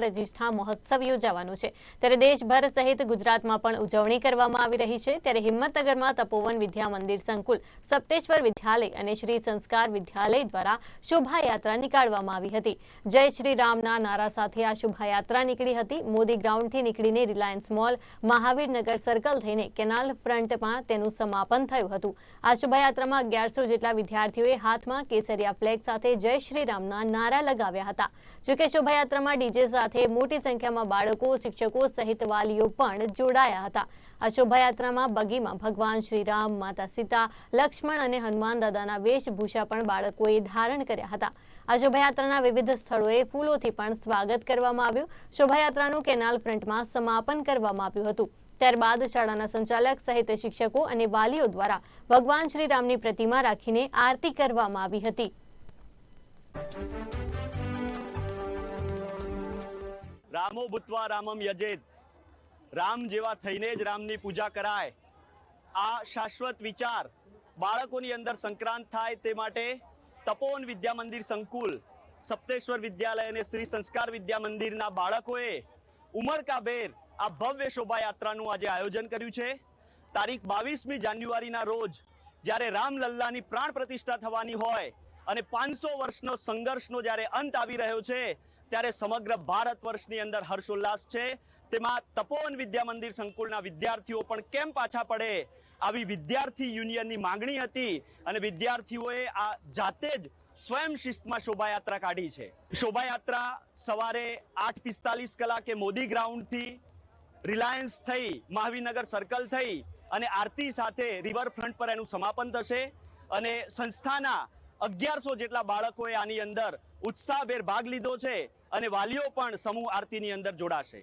પ્રતિષ્ઠા મહોત્સવ યોજાવાનો છે. ત્યારે દેશભર સહિત ગુજરાતમાં પણ ઉજવણી કરવામાં આવી રહી છે. ત્યારે હિંમતનગરમાં તપોવન વિદ્યા મંદિર સંકુલ, સપ્તેશ્વર વિદ્યાલય અને શ્રી સંસ્કાર વિદ્યાલય દ્વારા શોભાયાત્રા નીકાળવામાં આવી હતી. જય શ્રી રામના નારા સાથે આ શોભાયાત્રા નીકળી હતી. મોદી ગ્રાઉન્ડથી નીકળીને રિલાયન્સ મોલ મહાવીરનગર સર્કલ થઈને કેનાલ ફ્રન્ટમાં તેનું સમાપન થયું હતું. આ શોભાયાત્રામાં અગિયારસો જેટલા વિદ્યાર્થીઓએ હાથમાં કેસરિયા ફ્લેગ સાથે જય શ્રી રામના નારા લગાવ્યા હતા. જોકે શોભાયાત્રામાં ડીજે સાથે મોટી સંખ્યામાં બાળકો, શિક્ષકો સહિત વાલીઓ પણ જોડાયા હતા. આ શોભાયાત્રામાં બગીમાં ભગવાન શ્રી રામ માતા સીતા, લક્ષ્મણ અને હનુમાન દાદાના વેશભૂષા પણ બાળકોએ ધારણ કર્યા હતા. આ શોભાયાત્રાના વિવિધ સ્થળોએ ફૂલોથી પણ સ્વાગત કરવામાં આવ્યું. શોભાયાત્રાનું કેનાલ ફ્રન્ટમાં સમાપન કરવામાં આવ્યું હતું. ત્યારબાદ શાળાના સંચાલક સહિત શિક્ષકો અને વાલીઓ દ્વારા ભગવાન શ્રી રામની પ્રતિમા રાખીને આરતી કરવામાં આવી હતી. રામો ભૂતવા રામમ યજેત રામ જેવા થઈને જ રામની પૂજા કરાય. આ શાશ્વત વિચાર બાળકોની અંદર સંક્રાંત થાય તે માટે તપોવન વિદ્યા મંદિર સંકુલ, સપ્તેશ્વર વિદ્યાલય અને શ્રી સંસ્કાર વિદ્યા મંદિરના બાળકોએ ઉમરકાભેર આ ભવ્ય શોભાયાત્રાનું આજે આયોજન કર્યું છે. તારીખ બાવીસમી જાન્યુઆરીના રોજ જ્યારે રામલલ્લાની પ્રાણ પ્રતિષ્ઠા થવાની હોય અને પાંચસો વર્ષનો સંઘર્ષનો જ્યારે અંત આવી રહ્યો છે ત્યારે સમગ્ર ભારત વર્ષની અંદર હર્ષોલ્લાસ છે. તેમાં તપોવન વિદ્યા મંદિર સંકુલના વિદ્યાર્થીઓ પણ કેમ પાછા પડે? આવી વિદ્યાર્થી યુનિયનની માંગણી હતી અને વિદ્યાર્થીઓએ આ જાતે જ સ્વયં શિસ્તમાં શોભાયાત્રા કાઢી છે. શોભાયાત્રા સવારે આઠ પિસ્તાલીસ કલાકે મોદી ગ્રાઉન્ડથી રિલાયન્સ થઈ મહાવીનગર સર્કલ થઈ અને આરતી સાથે રિવરફ્રન્ટ પર એનું સમાપન થશે. અને સંસ્થાના અગિયારસો જેટલા બાળકોએ આની અંદર ઉત્સાહભેર ભાગ લીધો છે અને વાલીઓ પણ સમૂહ આરતીની અંદર જોડાશે.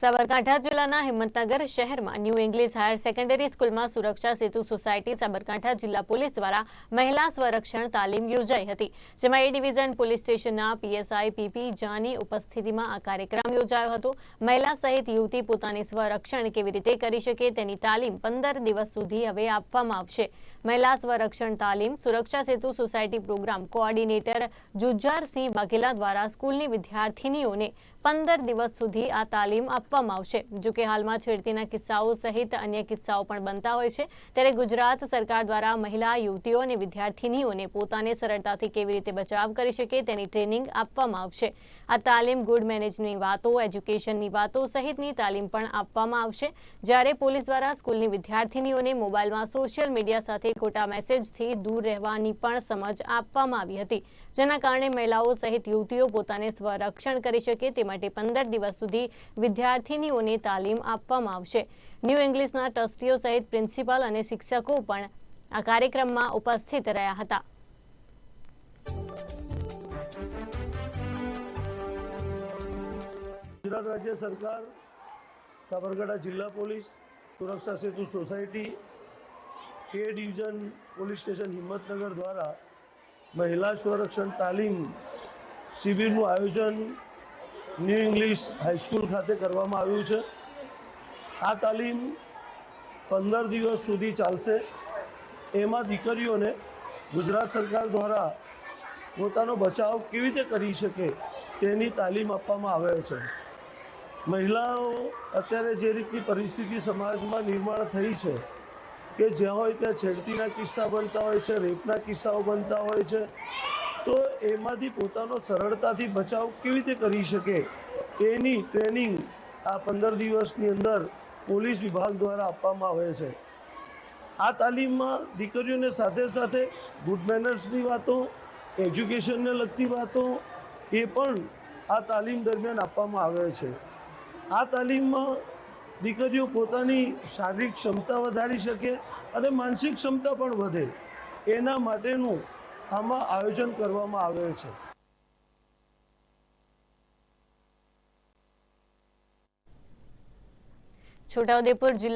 સાબરકાંઠા જિલ્લાના હિંમતનગર શહેરમાં ન્યૂ ઇંગ્લિશ હાયર સેકન્ડરી સ્કૂલમાં સુરક્ષા સેતુ સોસાયટી સાબરકાંઠા જિલ્લા પોલીસ દ્વારા મહિલા સ્વરક્ષણ તાલીમ યોજાઈ હતી, જેમાં એ ડિવિઝન પોલીસ સ્ટેશનના પીએસઆઈ પીપી જાની ઉપસ્થિતિમાં આ કાર્યક્રમ યોજાયો હતો. મહિલા સહિત યુવતી પોતાની સ્વરક્ષણ કેવી રીતે કરી શકે તેની તાલીમ પંદર દિવસ સુધી હવે આપવામાં આવશે. મહિલા સ્વરક્ષણ તાલીમ Suraksha Setu society program coordinator Jujjarsinh Vaghela દ્વારા સ્કૂલની વિદ્યાર્થીનીઓને પંદર દિવસ સુધી આ તાલીમ આપવામાં આવશે. જો કે હાલમાં છેડતીના કિસ્સાઓ સહિત અન્ય કિસ્સાઓ પણ બનતા હોય છે. ત્યારે ગુજરાત સરકાર દ્વારા મહિલા, યુવતીઓ અને વિદ્યાર્થીનીઓને પોતાને સરળતાથી કેવી રીતે બચાવ કરી શકે તેની ટ્રેનિંગ આપવામાં આવશે. આ તાલીમ ગુડ મેનેજની વાતો, એજ્યુકેશનની વાતો સહિતની તાલીમ પણ આપવામાં આવશે. જ્યારે પોલીસ દ્વારા સ્કૂલની વિદ્યાર્થીનીઓને મોબાઈલમાં સોશિયલ મીડિયા સાથે ખોટા મેસેજથી દૂર રહેવાની પણ સમજ આપવામાં આવી હતી. જેના કારણે મહિલાઓ સહિત યુવતીઓ પોતાને સ્વરક્ષણ કરી શકે તે માટે પંદર દિવસ સુધી વિદ્યાર્થીનીઓને તાલીમ આપવામાં આવશે. ન્યૂ ઇંગ્લિશના ટ્રસ્ટીઓ સહિત પ્રિન્સિપાલ અને શિક્ષકો પણ આ કાર્યક્રમમાં ઉપસ્થિત રહ્યા હતા. ગુજરાત રાજ્ય સરકાર, સાબરકાંઠા જિલ્લા પોલીસ, સુરક્ષા સેતુ સોસાયટી કે ડિવિઝન પોલીસ સ્ટેશન હિંમતનગર દ્વારા મહિલા સંરક્ષણ તાલીમ શિબિરનું આયોજન ન્યૂ ઇંગ્લિશ હાઈસ્કૂલ ખાતે કરવામાં આવ્યું છે. આ તાલીમ પંદર દિવસ સુધી ચાલશે. એમાં દીકરીઓને ગુજરાત સરકાર દ્વારા પોતાનો બચાવ કેવી રીતે કરી શકે તેની તાલીમ આપવામાં આવે છે. મહિલાઓ અત્યારે જે રીતની પરિસ્થિતિ સમાજમાં નિર્માણ થઈ છે કે જ્યાં હોય ત્યાં છેડતીના કિસ્સા બનતા હોય છે, રેપના કિસ્સાઓ બનતા હોય છે તો એમાંથી પોતાનો સરળતાથી બચાવ કેવી રીતે કરી શકે? એની ટ્રેનિંગ આ પંદર દિવસની અંદર પોલીસ વિભાગ દ્વારા આપવામાં આવે છે. આ તાલીમમાં દીકરીઓને સાથે સાથે ગુડ મેનર્સની વાતો, એજ્યુકેશનને લગતી વાતો એ પણ આ તાલીમ દરમિયાન આપવામાં આવે છે. આ તાલીમમાં દીકરીઓ પોતાની શારીરિક ક્ષમતા વધારી શકે અને માનસિક ક્ષમતા પણ વધે. એના માટેનું આમાં આયોજન કરવામાં આવેલ છે. છોટાઉદેપુર જિલ્લા